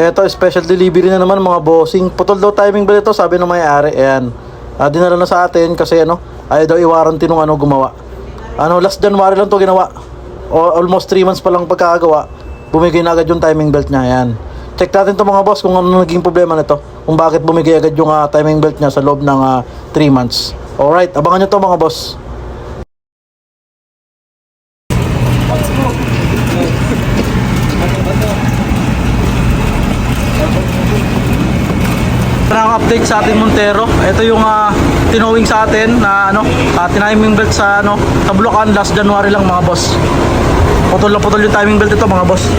Eto, special delivery na naman mga bossing. Putol daw timing bell ito, sabi ng may-ari. Ayan. Ah, dinala na sa atin kasi ano, ayaw daw i-warranty nung ano gumawa. Ano, last January lang to ginawa. O, almost 3 months pa lang pagkakagawa. Bumigay na agad yung timing belt niya. Ayan. Check natin to mga boss kung ano naging problema nito. Kung bakit bumigay agad yung ah, timing belt niya sa loob ng 3 months. Alright, abangan nyo to mga boss. Parang update sa ating Montero. Ito yung uh, tinowing sa atin na ano, uh, timing belt sa ano, sa last January lang mga boss. Putol na putol yung timing belt ito mga boss.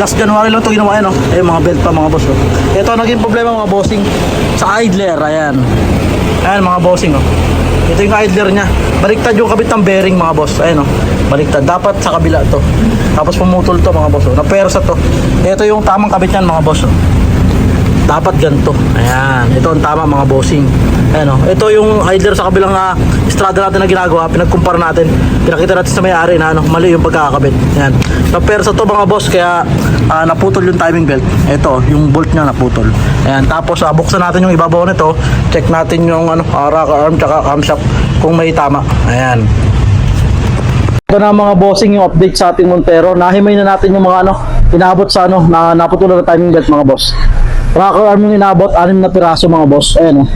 Last January lang ito ginawa yan, oh. Eh, mga belt pa mga boss. Oh. Ito naging problema mga bossing sa idler. Ayan. Ayan mga bossing. Oh. Ito yung idler niya. Baliktad yung kabit ng bearing mga boss. Ayan oh. Baliktad. Dapat sa kabila to. Tapos pumutol to mga boss. Oh. Napersa to. Ito yung tamang kabit niyan mga boss. Oh dapat ganito. Ayan, ito ang tama mga bossing. Ayan oh. Ito yung idler sa kabilang uh, estrada natin na ginagawa, pinagkumpara natin. Pinakita natin sa may-ari na ano, mali yung pagkakabit. Ayan. Napersa to mga boss kaya ah, naputol yung timing belt. Ito, yung bolt niya naputol. Ayan, tapos uh, buksan natin yung ibabaw nito. Check natin yung ano, uh, rocker arm tsaka camshaft kung may tama. Ayan. Ito na mga bossing yung update sa ating Montero. Nahimay na natin yung mga ano, inabot sa ano, na naputulan na timing belt mga boss. Rocker arm yung inabot, anim na piraso mga boss. Ayan oh.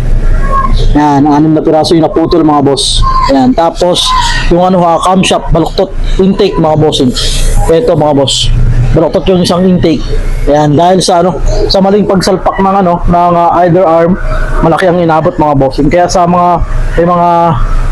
Yan, anim na piraso yung naputol mga boss. Ayan, tapos yung ano ha, camshaft, baluktot, intake mga bossing. Ito mga boss. Baluktot yung isang intake. Ayan, dahil sa ano, sa maling pagsalpak ng ano, ng uh, either arm, malaki ang inabot mga bossing. Kaya sa mga may mga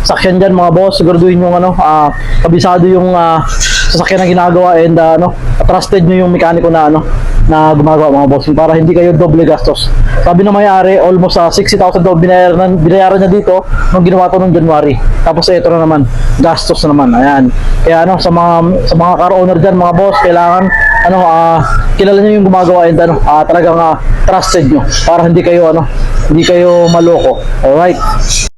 sakyan dyan mga boss, siguraduhin yung ano, ah, kabisado yung ah, sasakyan na ginagawa and ah, ano, trusted nyo yung mekaniko na ano, na gumagawa mga bossing para hindi kayo doble gastos. Sabi ng may-ari, almost sa 60,000 daw binayaran, binayaran niya dito nung ginawa to nung January. Tapos ito na naman, gastos na naman. Ayan. Kaya ano, sa mga sa mga car owner diyan, mga boss, kailangan ano, ah, kilala niyo yung gumagawa and ano, ah, talagang ah, trusted nyo para hindi kayo ano, hindi kayo maloko. Alright.